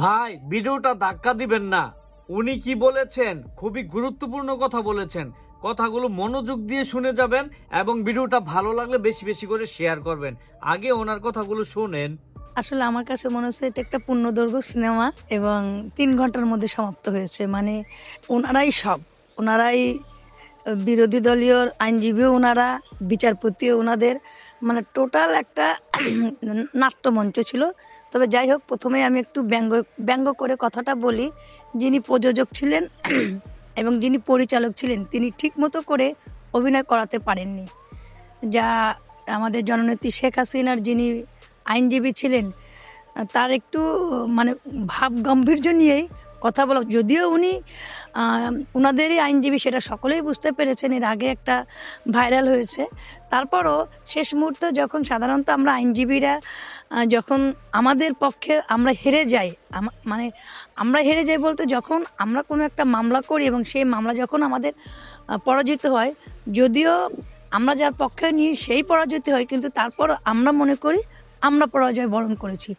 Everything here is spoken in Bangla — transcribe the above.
ভাই, ভিডিওটা ধাক্কা দিবেন না। উনি কি বলেছেন? খুবই গুরুত্বপূর্ণ কথা বলেছেন। কথাগুলো মনোযোগ দিয়ে শুনে যাবেন এবং ভিডিওটা ভালো লাগলে বেশি বেশি করে শেয়ার করবেন। আগে ওনার কথাগুলো শোনেন। আসলে আমার কাছে মনে হচ্ছে এটা একটা পূর্ণদৈর্ঘ্য সিনেমা এবং তিন ঘণ্টার মধ্যে সমাপ্ত হয়েছে। মানে ওনারাই সব। ওনারাই বিরোধী দলীয় আইনজীবীও ওনারা, বিচারপতিও ওনাদের মানে টোটাল একটা নাট্যমঞ্চ ছিল। তবে যাই হোক, প্রথমে আমি একটু ব্যঙ্গ ব্যঙ্গ করে কথাটা বলি। যিনি প্রযোজক ছিলেন এবং যিনি পরিচালক ছিলেন, তিনি ঠিকমতো করে অভিনয় করাতে পারেননি। যা আমাদের জননেত্রী শেখ হাসিনার যিনি আইনজীবী ছিলেন, তার একটু মানে ভাব গাম্ভীর্য নিয়েই কথা বলা যদিও উনি ওনাদেরই আইনজীবী, সেটা সকলেই বুঝতে পেরেছেন, এর আগে একটা ভাইরাল হয়েছে। তারপরও শেষ মুহূর্তে যখন সাধারণত আমরা আইনজীবীরা যখন আমাদের পক্ষে আমরা হেরে যাই মানে আমরা হেরে যাই বলতে যখন আমরা কোনো একটা মামলা করি এবং সেই মামলা যখন আমাদের পরাজিত হয়, যদিও আমরা যার পক্ষে নিই, সেই পরাজিত হয়, কিন্তু তারপর আমরা মনে করি আমরা পরাজয় বরণ করেছি।